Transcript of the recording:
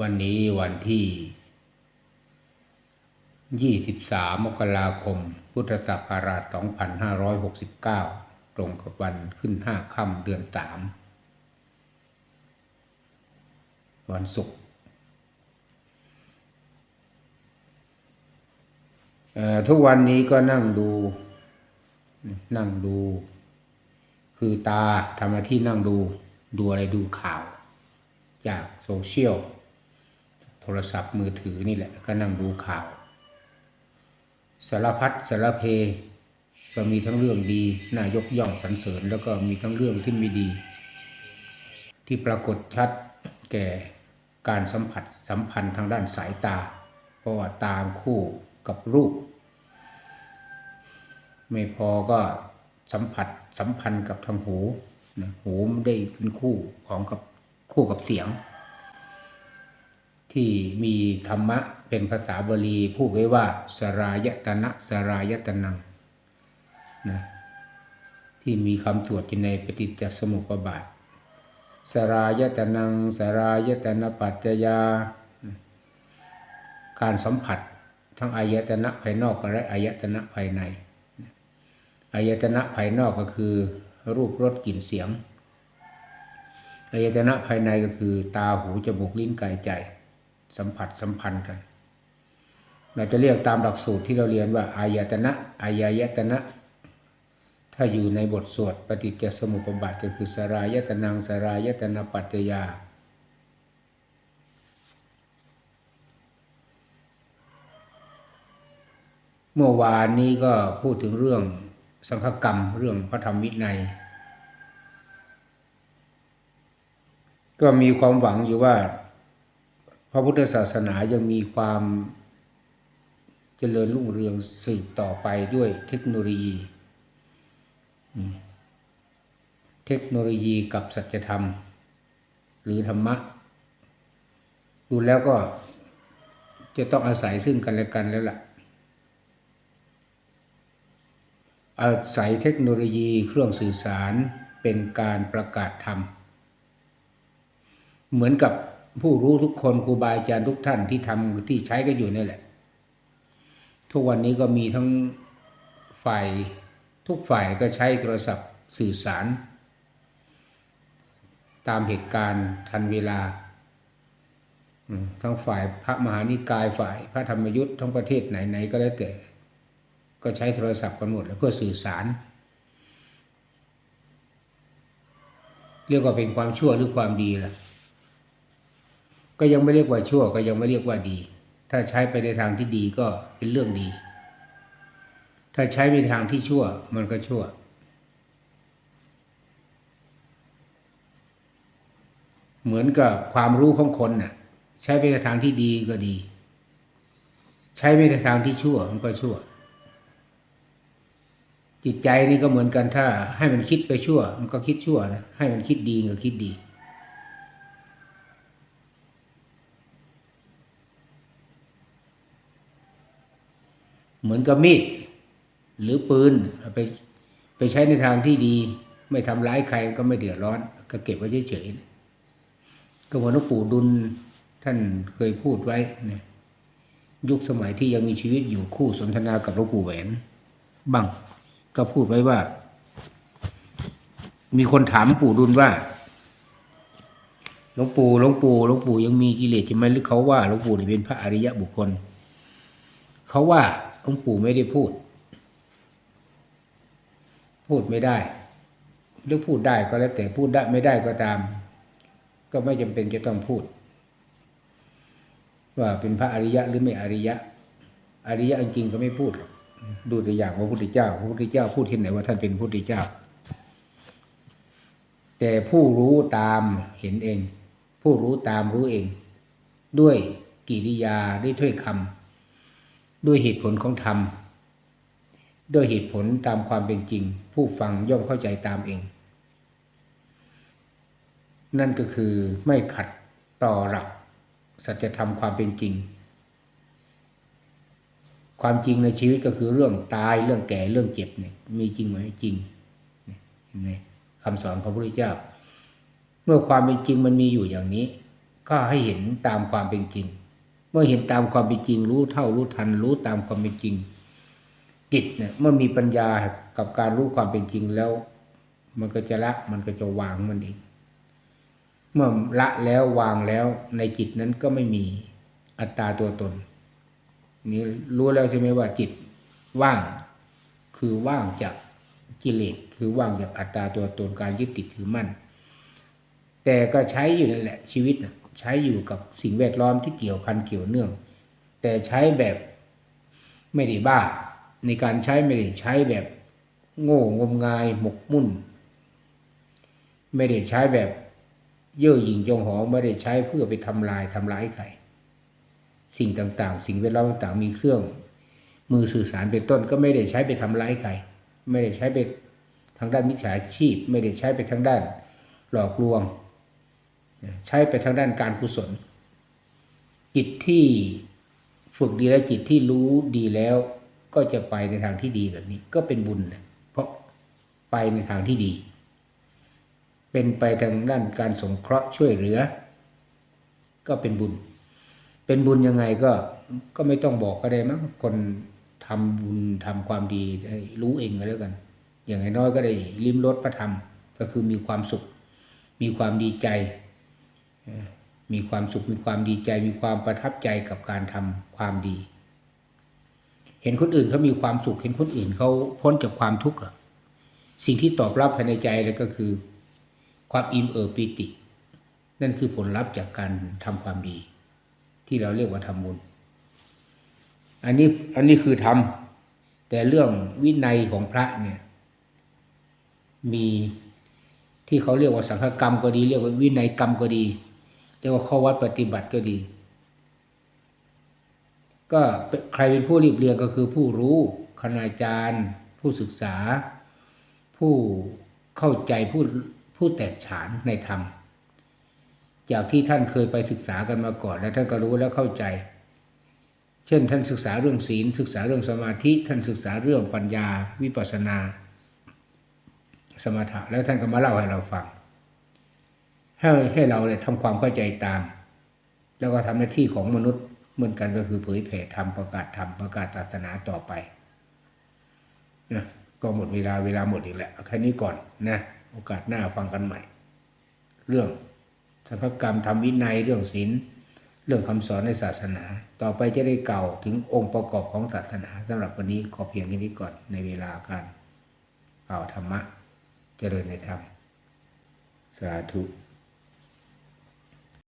วันนี้วันที่ 23 มกราคม พุทธศักราช 2569 ตรงกับวันขึ้น 5 ค่ำเดือน 3 วันศุกร์ทุกวันนี้ก็นั่งดู นั่งดู คือตาทำหน้าที่นั่งดู ดูอะไรดูข่าว จากโซเชียล รศัพท์มือถือนี่แหละ ก็นั่งดูข่าว สารพัดสารเพ ก็มีทั้งเรื่องดีน่ายกย่องสรรเสริญ แล้วก็มีทั้งเรื่องที่ไม่ดี ที่ปรากฏชัดแก่การสัมผัสสัมพันธ์ทางด้านสายตา เพราะว่าตามคู่กับรูป ไม่พอก็สัมผัสสัมพันธ์กับทางหูนะหูได้เป็นคู่ของกับคู่กับเสียง ที่มีธรรมะเป็นภาษาบาลีพูดไว้ว่าสรายตนะสรายตนังนะที่มีคำตรวจอยู่ในปฏิจจสมุปบาท สรายตนังสรายตนะปัจจยา การสัมผัสทั้งอายตนะภายนอกและอายตนะภายในอายตนะภายนอกก็คือรูปรสกลิ่นเสียงอายตนะภายในก็คือตาหูจมูกลิ้นกายใจ สัมผัสสัมพันธ์กัน เราจะเรียกตามหลักสูตรที่เราเรียนว่าอายตนะอายายตนะ ถ้าอยู่ในบทสวดปฏิจจสมุปบาทก็คือสรายตนังสรายตนะปัจจยา เมื่อวานนี้ก็พูดถึงเรื่องสังฆกรรมเรื่องพระธรรมวินัยก็มีความหวังอยู่ว่า พระพุทธศาสนายังมีความเจริญรุ่งเรืองสืบต่อไปด้วยเทคโนโลยี เทคโนโลยีกับสัจธรรม หรือธรรมะ ดูแล้วก็จะต้องอาศัยซึ่งกันและกันแล้วล่ะ อาศัยเทคโนโลยีเครื่องสื่อสารเป็นการประกาศธรรม เหมือนกับ ผู้รู้ทุกคนครูบาอาจารย์ทุกท่านที่ทำที่ใช้กันอยู่นี่แหละ ทุกวันนี้ก็มีทั้งฝ่ายทุกฝ่ายก็ใช้โทรศัพท์สื่อสาร ตามเหตุการณ์ทันเวลาทั้งฝ่ายพระมหานิกายฝ่ายพระธรรมยุทธ์ทั้งประเทศไหนๆก็แล้วแต่ก็ใช้โทรศัพท์กันหมดแล้วเพื่อสื่อสาร เรียกว่าเป็นความชั่วหรือความดีล่ะ ก็ยังไม่เรียกว่าชั่วก็ยังไม่เรียกว่าดี ถ้าใช้ไปในทางที่ดีก็เป็นเรื่องดี ถ้าใช้ในทางที่ชั่วมันก็ชั่ว เหมือนกับความรู้ของคนน่ะ ใช้ไปในทางที่ดีก็ดี ใช้ไปในทางที่ชั่วมันก็ชั่ว จิตใจนี่ก็เหมือนกันถ้าให้มันคิดไปชั่ว มันก็คิดชั่วนะให้มันคิดดีก็คิดดี เหมือนกับมีด หรือปืนไปไปใช้ในทางที่ดี ไม่ทำร้ายใครก็ไม่เดือดร้อน ก็เก็บไว้เฉยๆก็หมือนหลวงปู่ดุลท่านเคยพูดไว้นยยุคสมัยที่ยังมีชีวิตอยู่คู่สนทนากับหลวงปู่แหวนบ้างก็พูดไว้ว่า มีคนถามปู่ดุลว่าหลวงปู่หลวงปู่หลวงปู่ยังมีกิเลสใช่ไหมหรือเขาว่าหลวงปู่นี่เป็นพระอริยะบุคคล เขาว่า หลวงปู่ไม่ได้พูด พูดไม่ได้ หรือพูดได้ก็แล้วแต่พูดได้ไม่ได้ก็ตาม ก็ไม่จำเป็นจะต้องพูด ว่าเป็นพระอริยะหรือไม่อริยะ อริยะจริงๆก็ไม่พูดหรอกดูตัวอย่างพระพุทธเจ้า พระพุทธเจ้าพูดที่ไหนว่าท่านเป็นพระพุทธเจ้า แต่ผู้รู้ตามเห็นเอง ผู้รู้ตามรู้เอง ด้วยกิริยาด้วยถ้อยคำ ด้วยเหตุผลของธรรมด้วยเหตุผลตามความเป็นจริง ผู้ฟังย่อมเข้าใจตามเอง นั่นก็คือไม่ขัดต่อหลัก สัจธรรมความเป็นจริง ความจริงในชีวิตก็คือเรื่องตายเรื่องแก่เรื่องเจ็บเนี่ยมีจริงไหมจริงเห็นไหมคำสอนของพระพุทธเจ้า เมื่อความเป็นจริงมันมีอยู่อย่างนี้ ก็ให้เห็นตามความเป็นจริง เมื่อเห็นตามความเป็นจริง รู้เท่ารู้ทัน รู้ตามความเป็นจริง จิตเนี่ยเมื่อมีปัญญากับการรู้ความเป็นจริงแล้ว มันก็จะละมันก็จะวางมันเองเมื่อละแล้ววางแล้วในจิตนั้นก็ไม่มีอัตตาตัวตน นี่รู้แล้วใช่ไหมว่าจิตว่าง คือว่างจากกิเลสคือว่างจากอัตตาตัวตนการยึดติดถือมั่นแต่ก็ใช้อยู่นั่นแหละชีวิตนะ ใช้อยู่กับสิ่งแวดล้อมที่เกี่ยวพันเกี่ยวเนื่อง แต่ใช้แบบไม่ได้บ้า ในการใช้ไม่ได้ใช้แบบโง่งมงายหมกมุ่น ไม่ได้ใช้แบบเย่อหยิ่งจงหอไม่ได้ใช้เพื่อไปทำลายทำร้ายใครสิ่งต่างๆ สิ่งแวดล้อมต่างๆมีเครื่อง มือสื่อสารเป็นต้นก็ไม่ได้ใช้ไปทำร้ายใครไม่ได้ใช้ไปทางด้านมิจฉาชีพ ไม่ได้ใช้ไปทางด้าน หลอกลวง ใช้ไปทางด้านการกุศล จิตที่ฝึกดีแล้วจิตที่รู้ดีแล้วก็จะไปในทางที่ดีแบบนี้ ก็เป็นบุญนะเพราะไปในทางที่ดี เป็นไปทางด้านการสงเคราะห์ช่วยเหลือ ก็เป็นบุญ เป็นบุญยังไงก็ก็ไม่ต้องบอกก็ได้มั้งคนทำบุญทำความดีรู้เองก็แล้วกัน อย่างน้อยก็ได้ลิ้มรสพระธรรมก็คือมีความสุข มีความดีใจ มีความสุขมีความดีใจมีความประทับใจกับการทำความดี เห็นคนอื่นเขามีความสุขเห็นคนอื่นเขาพ้นจากความทุกข์สิ่งที่ตอบรับภายในใจเลยก็คือ ความอิ่มเอิบปีติ นั่นคือผลลัพธ์จากการทำความดี ที่เราเรียกว่าทำบุญอันนี้อันนี้คือทำแต่เรื่องวินัยของพระเนี่ยมีที่เขาเรียกว่าสังฆกรรมก็ดี เรียกว่าวินัยกรรมก็ดี เรียกว่าข้อวัดปฏิบัติก็ดี ก็ใครเป็นผู้รีบเรียงก็คือผู้รู้คณาจารย์ ผู้ศึกษา ผู้เข้าใจผู้ผู้แตกฉานในธรรม จากที่ท่านเคยไปศึกษากันมาก่อน แล้วท่านก็รู้แล้วเข้าใจ เช่น ท่านศึกษาเรื่องศีล ศึกษาเรื่องสมาธิ ท่านศึกษาเรื่องปัญญา วิปัสสนา สมถะแล้วท่านก็มาเล่าให้เราฟัง ให้ให้เราเนี่ยทำความเข้าใจตาม แล้วก็ทำหน้าที่ของมนุษย์เหมือนกันก็คือเผยแผ่ธรรมประกาศธรรมประกาศศาสนาต่อไปนะก็หมดเวลาเวลาหมดอีกแล้วแค่นี้ก่อนนะโอกาสหน้าฟังกันใหม่ เรื่องสังฆกรรมทำวินัยเรื่องศีลเรื่องคำสอนในศาสนา ต่อไปจะได้เก่าถึงองค์ประกอบของศาสนาสำหรับวันนี้ขอเพียงแค่นี้ก่อนในเวลาการกล่าธรรมะเจริญในธรรม สาธุ